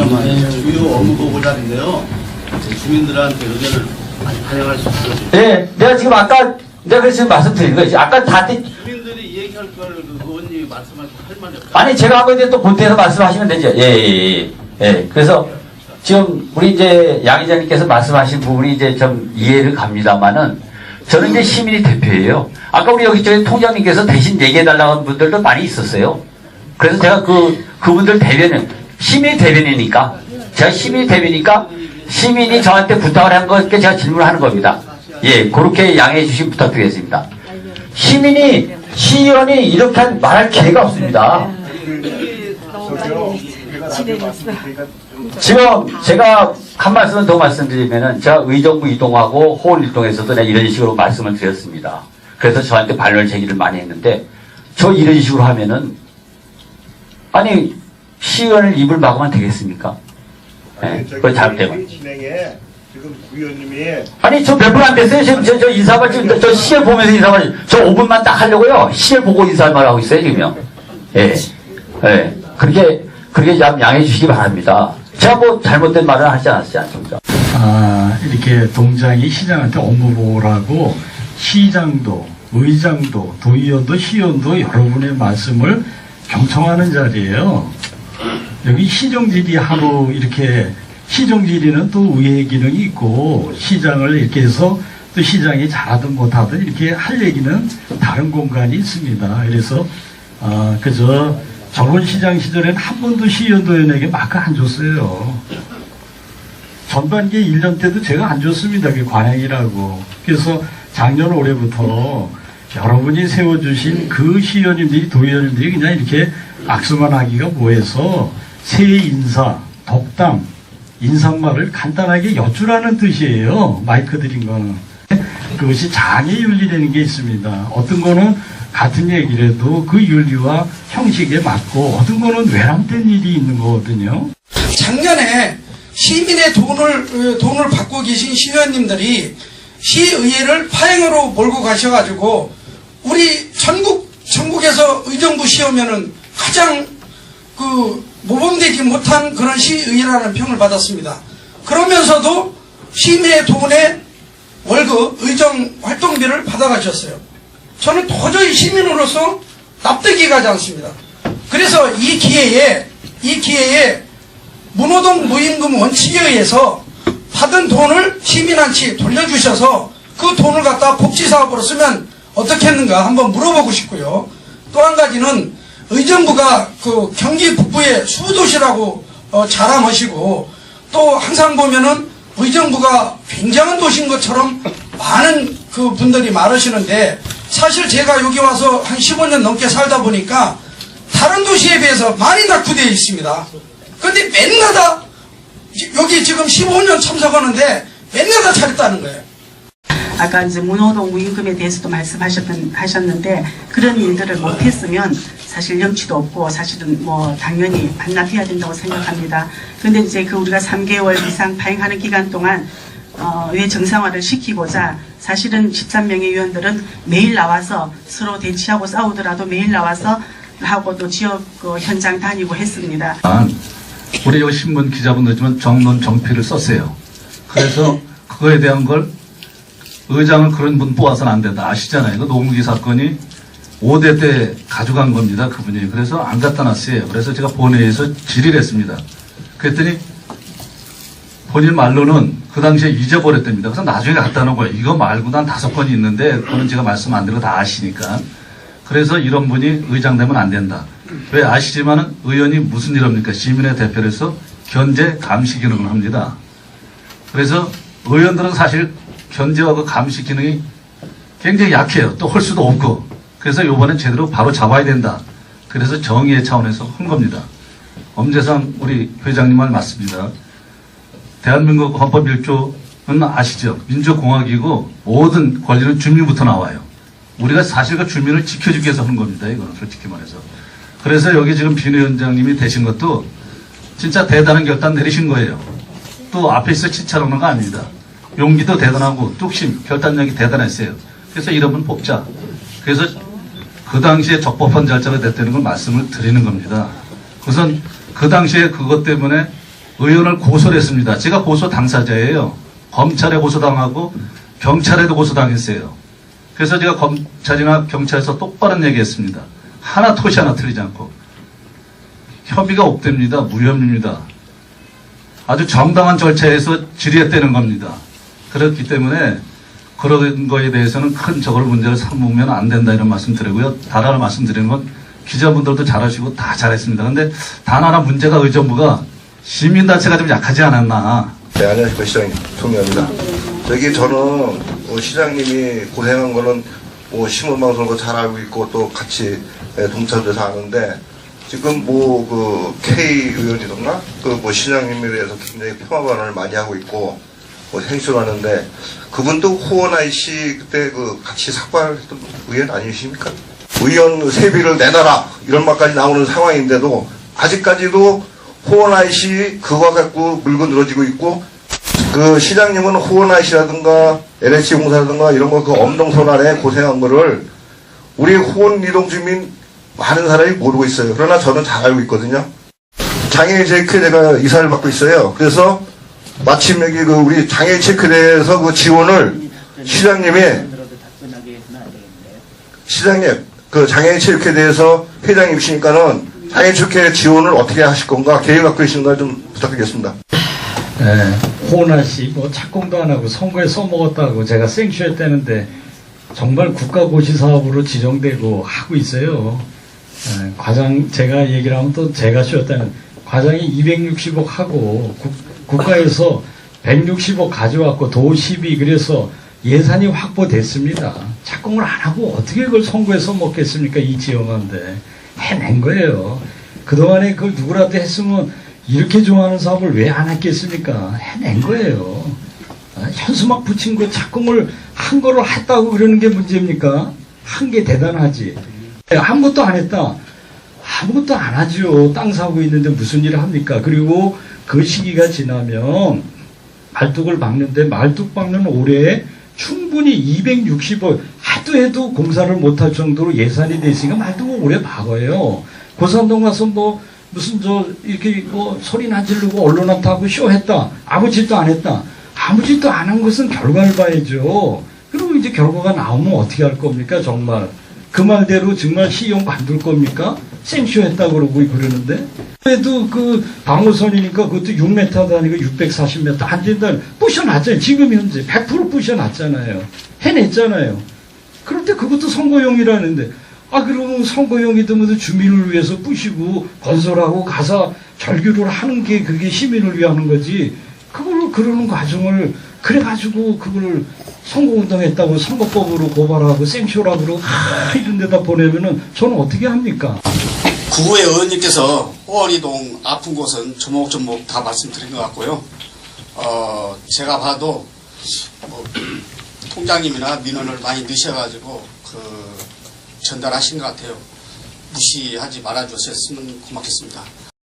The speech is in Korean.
잠깐만요. 주요 업무 보고자인데요. 주민들한테 의견을 많이 반영할 수 있도록 예, 내가 지금 아까 내가 그래서 말씀드린 거지. 아까 다 때- 주민들이 얘기할 걸그 의원님이 말씀하신 할 말이 없다. 아니 제가 한 건데 또 본태에서 말씀하시면 되죠. 예, 예, 예. 예. 그래서 지금 우리 이제 양 이장님께서 말씀하신 부분이 이제 좀 이해를 갑니다만은 저는 이제 시민이 대표예요. 아까 우리 여기 저희 통장님께서 대신 얘기해 달라고 한 분들도 많이 있었어요. 그래서 제가 그 그분들 대변은 시민 대변이니까 제가 시민 대변이니까 시민이 저한테 부탁을 한 거니까 제가 질문하는 겁니다. 예, 그렇게 양해해 주시면 부탁드리겠습니다. 시민이 시의원이 이렇게 한- 말할 기회가 없습니다. 지금 제가 한 말씀을 더 말씀드리면은 제가 의정부 이동하고 호원 이동에서도 내가 이런 식으로 말씀을 드렸습니다. 그래서 저한테 반론 제기를 많이 했는데 저 이런 식으로 하면은 아니 시의원을 입을 막으면 되겠습니까? 네, 그거 잘못되면. 진행에 지금 의원님이 아니 저 몇 분 안 됐어요. 지금 저, 저 인사말 지금 저 시를 보면서 인사말 저 5분만 딱 하려고요. 시를 보고 인사말 하고 있어요 지금요. 예, 예. 그렇게 그렇게 좀 양해해 주시기 바랍니다. 제가 뭐 잘못된 말을 하지 않았지 않습니까? 아, 이렇게 동장이 시장한테 업무 보고라고 시장도, 의장도, 도의원도, 시의원도 여러분의 말씀을 경청하는 자리예요. 여기 시정질이 하루 이렇게 시정질이는 또 의회 기능이 있고 시장을 이렇게 해서 또 시장이 잘하든 못하든 이렇게 할 얘기는 다른 공간이 있습니다. 그래서 아, 그저 저번 시장 시절에는 한 번도 시의원도원에게 마크 안 줬어요. 전반기 1년 때도 제가 안 줬습니다. 그 관행이라고. 그래서 작년 올해부터 여러분이 세워주신 그 시의원님들이 도의원님들이 그냥 이렇게 악수만 하기가 뭐해서 새 인사, 덕담, 인사말을 간단하게 여쭈라는 뜻이에요. 마이크 드린 거는. 그것이 장의 윤리라는 게 있습니다. 어떤 거는 같은 얘기를 해도 그 윤리와 형식에 맞고 어떤 거는 외람된 일이 있는 거거든요. 작년에 시민의 돈을 어, 돈을 받고 계신 시의원님들이 시의회를 파행으로 몰고 가셔가지고 우리 전국 전국에서 의정부 시오면은 가장 그 모범되지 못한 그런 시의회라는 평을 받았습니다. 그러면서도 시민의 돈에 월급 의정 활동비를 받아가셨어요. 저는 도저히 시민으로서 납득이 가지 않습니다. 그래서 이 기회에 이 기회에 문호동 무임금 원칙에 의해서 받은 돈을 시민한테 돌려주셔서 그 돈을 갖다 복지사업으로 쓰면 어떻겠는가 한번 물어보고 싶고요. 또 한 가지는 의정부가 그 경기 북부의 수도시라고 어, 자랑하시고 또 항상 보면은 의정부가 굉장한 도시인 것처럼 많은 그 분들이 많으시는데 사실 제가 여기 와서 한 15년 넘게 살다 보니까 다른 도시에 비해서 많이 낙후되어 있습니다. 근데 맨날 다 여기 지금 15년 참석하는데 맨날 다 잘했다는 거예요. 아까 이제 문호동 무임금에 대해서도 말씀하셨던 하셨는데 그런 일들을 못했으면 사실 염치도 없고 사실은 뭐 당연히 반납해야 된다고 생각합니다. 그런데 이제 그 우리가 3개월 이상 파행하는 기간 동안 어, 왜 정상화를 시키고자 사실은 13명의 위원들은 매일 나와서 서로 대치하고 싸우더라도 매일 나와서 하고 또 지역 그 현장 다니고 했습니다. 아, 우리 여기 신문 기자분들지만 정론 정필을 썼어요. 그래서 그거에 대한 걸 의장을 그런 분 뽑아서는 안 된다. 아시잖아요. 그 노무기 사건이 5대 때 가져간 겁니다. 그분이. 그래서 안 갖다 놨어요. 그래서 제가 본회의에서 질의를 했습니다. 그랬더니 본인 말로는 그 당시에 잊어버렸답니다. 그래서 나중에 갖다 놓은 거예요. 이거 말고 난 다섯 건이 있는데 그거는 제가 말씀 안 드리고 다 아시니까. 그래서 이런 분이 의장 되면 안 된다. 왜 아시지만은 의원이 무슨 일 합니까? 시민의 대표로서 견제 감시 기능을 합니다. 그래서 의원들은 사실 견제와 그 감시 기능이 굉장히 약해요. 또 할 수도 없고. 그래서 요번엔 제대로 바로 잡아야 된다. 그래서 정의의 차원에서 한 겁니다. 엄재상 우리 회장님 말 맞습니다. 대한민국 헌법 1조는 아시죠? 민주공화국이고 모든 권리는 주민부터 나와요. 우리가 사실 그 주민을 지켜주기 위해서 하는 겁니다. 이거는 솔직히 말해서. 그래서 여기 지금 비대위원장님이 되신 것도 진짜 대단한 결단 내리신 거예요. 또 앞에 있어 칭찬하는 거 아닙니다. 용기도 대단하고 뚝심, 결단력이 대단했어요. 그래서 분 뽑자. 그래서 그 당시에 적법한 절차가 됐다는 걸 말씀을 드리는 겁니다. 우선 그 당시에 그것 때문에 의원을 고소를 했습니다. 제가 고소 당사자예요. 검찰에 고소당하고 경찰에도 고소당했어요. 그래서 제가 검찰이나 경찰에서 똑바른 얘기했습니다. 하나 토시 하나 틀리지 않고 협의가 없답니다. 무혐의입니다. 아주 정당한 절차에서 질의했다는 겁니다. 그렇기 때문에 그런 거에 대해서는 큰 저걸 문제를 삼으면 안 된다 이런 말씀 드리고요. 단 하나 말씀드리는 건 기자분들도 잘하시고 다 잘했습니다. 근데 단 하나 문제가 의정부가 시민단체가 좀 약하지 않았나. 네, 안녕하십니까. 시장님. 총리입니다. 저기 저는 어, 시장님이 고생한 거는 뭐 신문방송도 잘 알고 있고 또 같이 예, 동참돼서 아는데 지금 뭐 그 K 의원이던가 그 뭐 시장님에 대해서 굉장히 폄하 발언을 많이 하고 있고 뭐 행수하는데 그분도 호원아이 씨 그때 그 같이 삭발했던 의원 아니십니까? 의원 세비를 내놔라 이런 말까지 나오는 상황인데도 아직까지도 호원아이 씨 그거 갖고 물고 늘어지고 있고 그 시장님은 호원아이 씨라든가 LH 공사라든가 이런 거 그 엄동선안에 고생한 거를 우리 호원 이동 주민 많은 사람이 모르고 있어요. 그러나 저는 잘 알고 있거든요. 장애인 체크대가 이사를 받고 있어요. 그래서 마침 여기 그 우리 장애인 체크대에서 그 지원을 시장님이 시장님 그 장애인 체육회에 대해서 회장님이시니까는 장애인 체육회 지원을 어떻게 하실 건가 계획 갖고 계신가 좀 부탁드리겠습니다. 예, 호나 씨, 뭐 착공도 안 하고 선거에 써먹었다고 제가 생쇼했다는데 정말 국가고시 사업으로 지정되고 하고 있어요. 예, 과장 제가 얘기를 하면 또 제가 쉬었다는 과장이 260억 하고 국, 국가에서 160억 가져왔고 도12 그래서 예산이 확보됐습니다. 착공을 안 하고 어떻게 그걸 선거에 써먹겠습니까? 이 지원한데 해낸 거예요. 그동안에 그걸 누구라도 했으면 이렇게 좋아하는 사업을 왜 안 했겠습니까? 해낸 거예요. 아, 현수막 붙인 거 착공을 한 거를 했다고 그러는 게 문제입니까? 한 게 대단하지. 아무것도 안 했다. 아무것도 안 하죠. 땅 사고 있는데 무슨 일을 합니까? 그리고 그 시기가 지나면 말뚝을 박는데 말뚝 박는 올해 충분히 260억 하도 해도 공사를 못할 정도로 예산이 돼 있으니까 말뚝을 오래 박아요. 고산동 가서 뭐 무슨 저 이렇게 뭐 소리나 지르고 언론한테 하고 쇼했다. 아무 짓도 안 했다. 아무 짓도 안 한 것은 결과를 봐야죠. 그리고 이제 결과가 나오면 어떻게 할 겁니까 정말. 그 말대로 정말 시용 만들 겁니까? 생쇼했다 그러고 그러는데 그래도 그 방어선이니까 그것도 6m도 아니고 640m 안 된다 부셔놨잖아요. 지금 현재 100% 부셔놨잖아요. 해냈잖아요. 때 그것도 선거용이라는데. 아 그러면 선거용이든 주민을 위해서 부시고 건설하고 가사 절규를 하는 게 그게 시민을 위하는 거지. 그걸 그러는 과정을 그래가지고 그걸 선거운동했다고 선거법으로 고발하고 생쇼라고 그러고 하, 이런 데다 보내면은 저는 어떻게 합니까? 구의 의원님께서 호원이동 아픈 곳은 조목조목 다 말씀드린 것 같고요. 어, 제가 봐도 뭐, 통장님이나 민원을 많이 넣으셔가지고 그 전달하신 것 같아요. 무시하지 말아주셨으면 고맙겠습니다.